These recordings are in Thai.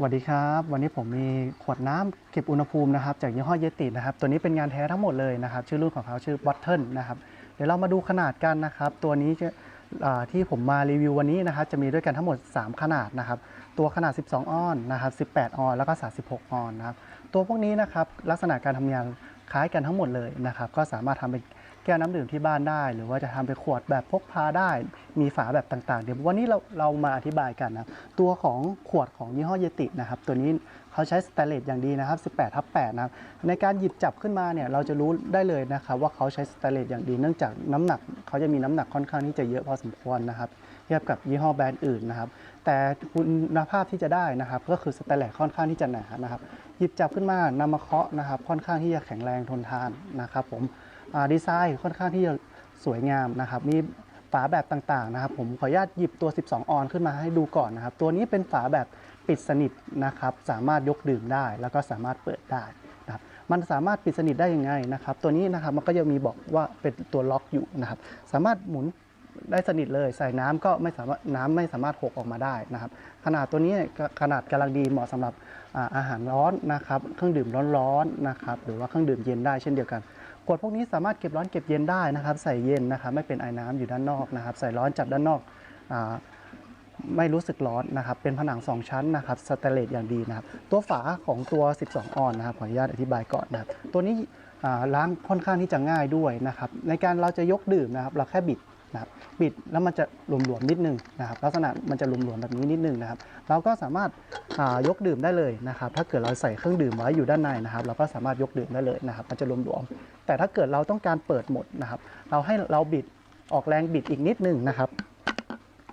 สวัสดีครับ วันนี้ผมมีขวดน้ำเก็บอุณหภูมินะครับจากยี่ห้อเยตินะครับ ตัวนี้เป็นงานแท้ทั้งหมดเลยนะครับ ชื่อรุ่นของเขาชื่อ b o t t l e นะครับ เดี๋ยวเรามาดูขนาดกันนะครับ ตัวนี้จะที่ผมมารีวิววันนี้นะครับ จะมีด้วยกันทั้งหมด 3 ขนาดนะครับ ตัวขนาด 12 ออนนะครับ 18 ออน แล้วก็ 36 ออนนะครับ ตัวพวกนี้นะครับลักษณะการทำงานคล้ายกันทั้งหมดเลยนะครับ ก็สามารถทำเป็น ก้วน้ำดื่มที่บ้านได้ หรือว่าจะทำเป็นขวดแบบพกพาได้ มีฝาแบบต่างๆ เดี๋ยววันนี้เราเรามาอธิบายกันนะตัวของขวดของยี่ห้อเยตินะครับตัวนี้เขาใช้สแตนเลสอย่างดีนะครับ 18ทับ8นะครับในการหยิบจับขึ้นมาเนี่ยเราจะรู้ได้เลยนะครับว่าเขาใช้สแตนเลสอย่างดี เนื่องจากน้ำหนักเขาจะมีน้ำหนักค่อนข้างที่จะเยอะพอสมควรนะครับเทียบกับยี่ห้อแบรนด์อื่นนะครับ แต่คุณภาพที่จะได้นะครับ ก็คือสแตนเลสค่อนข้างที่จะหนานะครับ หยิบจับขึ้นมานำมาเคาะนะครับ ค่อนข้างที่จะแข็งแรงทนทานนะครับผม ดีไซน์ค่อนข้างที่จะสวยงามนะครับ มีฝาแบบต่างๆนะครับ ผมขออนุญาตหยิบตัว 12 ออนขึ้นมาให้ดูก่อนนะครับ ตัวนี้เป็นฝาแบบปิดสนิทนะครับ สามารถยกดื่มได้ แล้วก็สามารถเปิดได้นะครับ มันสามารถปิดสนิทได้ยังไงนะครับ ตัวนี้นะครับมันก็จะมีบอกว่าเป็นตัวล็อกอยู่นะครับ สามารถหมุน ได้สนิทเลย ใส่น้ำก็ไม่สามารถน้ำไม่สามารถหกออกมาได้นะครับ ขนาดตัวนี้ขนาดกำลังดีเหมาะสำหรับอาหารร้อนนะครับเครื่องดื่มร้อนๆนะครับหรือว่าเครื่องดื่มเย็นได้เช่นเดียวกันขวดพวกนี้สามารถเก็บร้อนเก็บเย็นได้นะครับ ใส่เย็นนะครับไม่เป็นไอ้น้ำอยู่ด้านนอกนะครับ ใส่ร้อนจับด้านนอกอไม่รู้สึกร้อนนะครับ เป็นผนัง 2 ชั้นนะครับสแตนเลสอย่างดีนะครับ ตัวฝาของตัว 12 ออนนะครับขออนุญาตอธิบายก่อนนะครับ ตัวนี้ล้างค่อนข้างที่จะง่ายด้วยนะครับ ในการเราจะยกดื่มนะครับ เราแค่บิด นะครับบิดแล้วมันจะหลวมๆนิดนึงนะครับ ลักษณะมันจะหลวมๆแบบนี้นิดนึงนะครับ เราก็สามารถายกดื่มได้เลยนะครับ ถ้าเกิดเราใส่เครื่องดื่มไว้อยู่ด้านในนะครับ เราก็สามารถยกดื่มได้เลยนะครับ มันจะหลวมๆแต่ถ้าเกิดเราต้องการเปิดหมดนะครับ เราให้เราบิดออกแรงบิดอีกนิดนึงนะครับ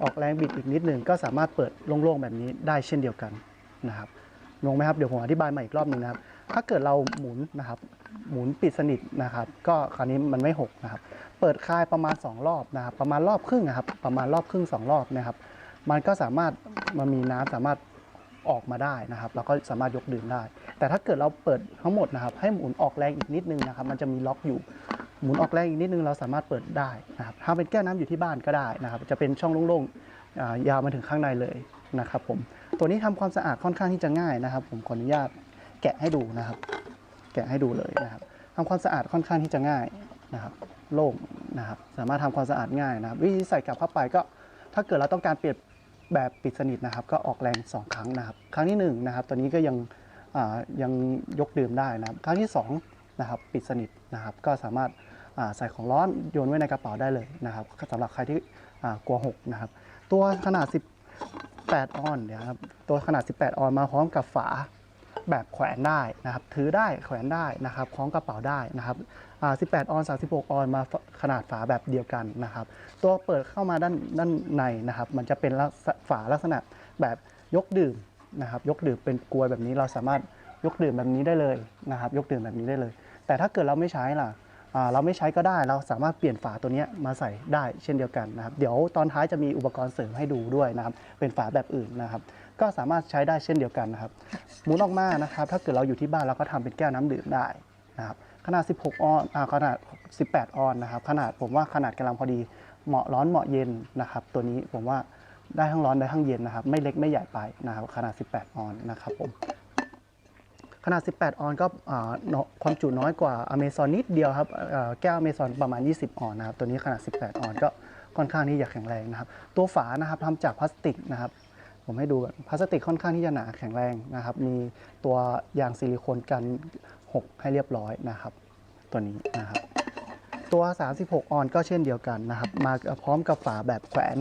ออกแรงบิดอีกนิดนึงก็สามารถเปิดโล่งๆแบบนี้ได้เช่นเดียวกันนะครับงงไหมครับเดี๋ยวผมอธิบายใหม่อีกรอบหนึ่งนะครับ ถ้าเกิดเราหมุนนะครับ หมุนปิดสนิทนะครับ ก็คราวนี้มันไม่หกนะครับ เปิดคลายประมาณ 2 รอบนะครับ ประมาณรอบครึ่งนะครับ ประมาณรอบครึ่ง 2 รอบนะครับ มันก็สามารถมันมีน้ำสามารถออกมาได้นะครับ เราก็สามารถยกดื่มได้ แต่ถ้าเกิดเราเปิดทั้งหมดนะครับ ให้หมุนออกแรงอีกนิดนึงนะครับ มันจะมีล็อกอยู่ หมุนออกแรงอีกนิดนึงเราสามารถเปิดได้นะครับ ถ้าเป็นแก้วน้ำอยู่ที่บ้านก็ได้นะครับ จะเป็นช่องโล่งๆยาวมาถึงข้างในเลยนะครับผม ตัวนี้ทำความสะอาดค่อนข้างที่จะง่ายนะครับ ผมขออนุญาตแกะให้ดูนะครับ แกะให้ดูเลยนะครับทำความสะอาดค่อนข้างที่จะง่ายนะครับโล่งนะครับสามารถทำความสะอาดง่ายนะครับ วิธีใส่กลับเข้าไปก็ถ้าเกิดเราต้องการเปลี่ยนแบบปิดสนิทนะครับ ก็ออกแรง 2 ครั้งนะครับ ครั้งที่1นะครับตัวนี้ก็ยังยังยกดื่มได้นะครับ ครั้งที่2นะครับปิดสนิทนะครับ ก็สามารถใส่ของร้อนโยนไว้ในกระเป๋าได้เลยนะครับสำหรับใครที่กลัวหกนะครับ ตัวขนาด 18 ออนเนี่ยครับตัวขนาด 18 ออนมาพร้อมกับฝา แบบแขวนได้นะครับถือได้แขวนได้นะครับคล้องกระเป๋าได้นะครับอ่า18 ออน 36 ออนมาขนาดฝาแบบเดียวกันนะครับ ตัวเปิดเข้ามาด้านด้านในนะครับ มันจะเป็นฝาลักษณะแบบยกดื่มนะครับ ยกดื่มเป็นกลวยแบบนี้เราสามารถยกดื่มแบบนี้ได้เลยนะครับ ยกดื่มแบบนี้ได้เลย แต่ถ้าเกิดเราไม่ใช้ล่ะเราไม่ใช้ก็ได้เราสามารถเปลี่ยนฝาตัวนี้มาใส่ได้เช่นเดียวกันนะครับ เดี๋ยวตอนท้ายจะมีอุปกรณ์เสริมให้ดูด้วยนะครับ เป็นฝาแบบอื่นนะครับ ก็สามารถใช้ได้เช่นเดียวกันนะครับหมุนออกมานะครับ ถ้าเกิดเราอยู่ที่บ้านเราก็ทำเป็นแก้วน้ำดื่มได้นะครับขนาด 16 ออนอ่าขนาด 18 ออนนะครับ ขนาดผมว่าขนาดกำลังพอดีเหมาะร้อนเหมาะเย็นนะครับ ตัวนี้ผมว่าได้ทั้งร้อนได้ทั้งเย็นนะครับ ไม่เล็กไม่ใหญ่ไปนะครับ ขนาด 18 ออนนะครับผมขนาด 18 ออนก็อ่าเนอะความจุน้อยกว่าอเมซอนนิดเดียวครับเอ่อแก้วอเมซอนประมาณ 20 ออนนะครับ ตัวนี้ขนาด 18 ออนก็ค่อนข้างที่จะแข็งแรงนะครับ ตัวฝานะครับทำจากพลาสติกนะครับ ผมให้ดูก่อนพลาสติกค่อนข้างที่จะหนาแข็งแรงนะครับ มีตัวยางซิลิโคนกันหกให้เรียบร้อยนะครับ ตัวนี้นะครับ ตัว 36 ออนก็เช่นเดียวกันนะครับ มาพร้อมกับฝาแบบแขวน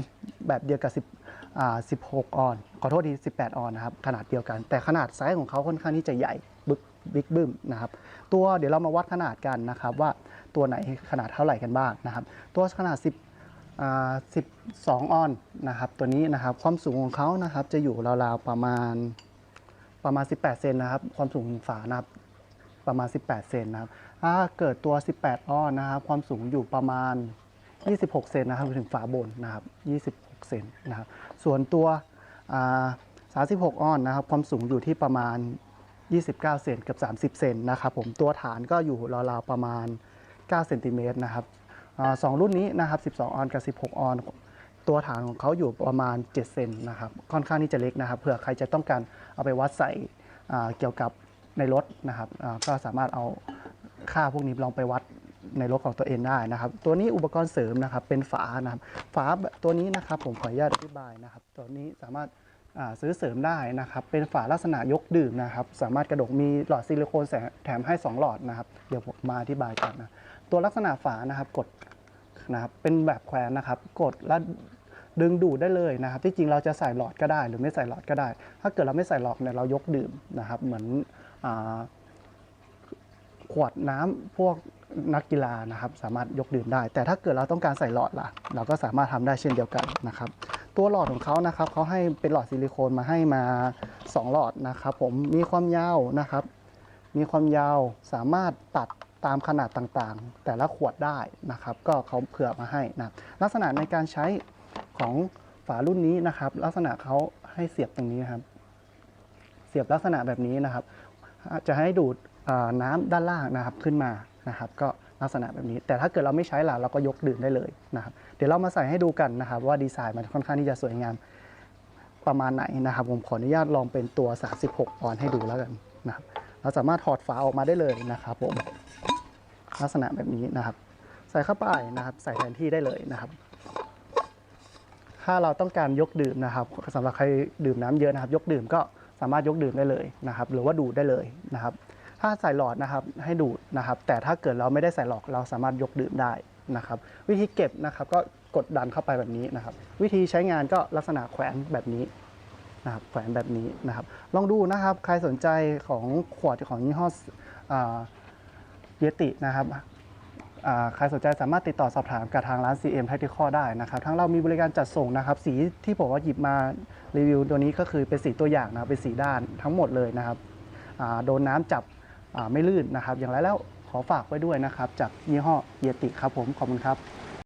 แบบเดียวกับ10อ่า16 ออน ขอโทษที18 ออนนะครับ ขนาดเดียวกัน แต่ขนาดไซส์ของเขาค่อนข้างที่จะใหญ่บึกบิ๊กบึ้มนะครับ ตัวเดี๋ยวเรามาวัดขนาดกันนะครับ ว่าตัวไหนขนาดเท่าไหร่กันบ้างนะครับ ตัวขนาด 10 12 ออนนะครับ ตัวนี้นะครับความสูงของเขานะครับจะอยู่ราวๆประมาณประมาณ 18 เซนนะครับ ความสูงของฝานะครับประมาณ 18 เซนนะครับ ถ้าเกิดตัว 18 ออนนะครับ ความสูงอยู่ประมาณ 26 เซนนะครับถึงฝาบนนะครับ 26 เซนนะครับ ส่วนตัว 36 ออนนะครับ ความสูงอยู่ที่ประมาณ 29 เซนกับ 30 เซนนะครับ ผมตัวฐานก็อยู่ราวๆประมาณ 9 เซนติเมตรนะครับ สองรุ่นนี้นะครับ 12 ออนกับ 16 ออน ตัวฐานของเขาอยู่ประมาณ 7 เซนนะครับ ค่อนข้างที่จะเล็กนะครับ เผื่อใครจะต้องการเอาไปวัดใส่เกี่ยวกับในรถนะครับ ก็สามารถเอาค่าพวกนี้ลองไปวัดในรถของตัวเองได้นะครับ ตัวนี้อุปกรณ์เสริมนะครับ เป็นฝานะครับ ฝาตัวนี้นะครับผมขออนุญาตอธิบายนะครับ ตัวนี้สามารถาซื้อเสริมได้นะครับ เป็นฝาลักษณะยกดื่มนะครับ สามารถกระดกมีหลอดซิลิโคนแถมให้ 2 หลอดนะครับ เดี๋ยวผมมาอธิบายกันนะ ตัวลักษณะฝานะครับกดนะครับเป็นแบบแขวนนะครับ กดแล้วดึงดูดได้เลยนะครับ ที่จริงเราจะใส่หลอดก็ได้ หรือไม่ใส่หลอดก็ได้ ถ้าเกิดเราไม่ใส่หลอดเนี่ยเรายกดื่มนะครับ เหมือนอขวดน้ำพวกนักกีฬานะครับ สามารถยกดื่มได้ แต่ถ้าเกิดเราต้องการใส่หลอดล่ะ เราก็สามารถทำได้เช่นเดียวกันนะครับ ตัวหลอดของเขานะครับเขาให้เป็นหลอดซิลิโคนมาให้มา 2 หลอดนะครับ ผมมีความยาวนะครับ มีความยาวสามารถตัด ตามขนาดต่างๆ แต่ละขวดได้นะครับ ก็เขาเผื่อมาให้นะลักษณะในการใช้ของฝารุ่นนี้นะครับ ลักษณะเขาให้เสียบตรงนี้นะครับ เสียบลักษณะแบบนี้นะครับ จะให้ดูดน้ำด้านล่างนะครับขึ้นมานะครับ ก็ลักษณะแบบนี้ แต่ถ้าเกิดเราไม่ใช้ล่ะเราก็ยกดื่มได้เลยนะครับ เดี๋ยวเรามาใส่ให้ดูกันนะครับ ว่าดีไซน์มันค่อนข้างที่จะสวยงามประมาณไหนนะครับ ผมขออนุญาตลองเป็นตัว 36 ออนให้ดูแล้วกันนะครับเราสามารถถอดฝาออกมาได้เลยนะครับผม ลักษณะแบบนี้นะครับ ใส่เข้าไปนะครับ ใส่แทนที่ได้เลยนะครับ ถ้าเราต้องการยกดื่มนะครับสำหรับใครดื่มน้ำเยอะนะครับ ยกดื่มก็สามารถยกดื่มได้เลยนะครับ หรือว่าดูดได้เลยนะครับ ถ้าใส่หลอดนะครับให้ดูดนะครับ แต่ถ้าเกิดเราไม่ได้ใส่หลอดเราสามารถยกดื่มได้นะครับ วิธีเก็บนะครับก็กดดันเข้าไปแบบนี้นะครับ วิธีใช้งานก็ลักษณะแขวนแบบนี้นะครับแขวนแบบนี้นะครับ ลองดูนะครับ ใครสนใจของขวดของยี่ห้อ ยตินะครับใครสนใจสามารถติดต่อสอบถามกับทางร้าน CM Tactical ได้นะครับทั้งเรามีบริการจัดส่งนะครับ สีที่ผมว่าหยิบมารีวิวตัวนี้ก็คือเป็นสีตัวอย่างนะเป็นสีด้านทั้งหมดเลยนะครับโดนน้ำจับไม่ลื่นนะครับ อย่างไรแล้วขอฝากไว้ด้วยนะครับ จากยี่ห้อเยติครับผมขอบคุณครับ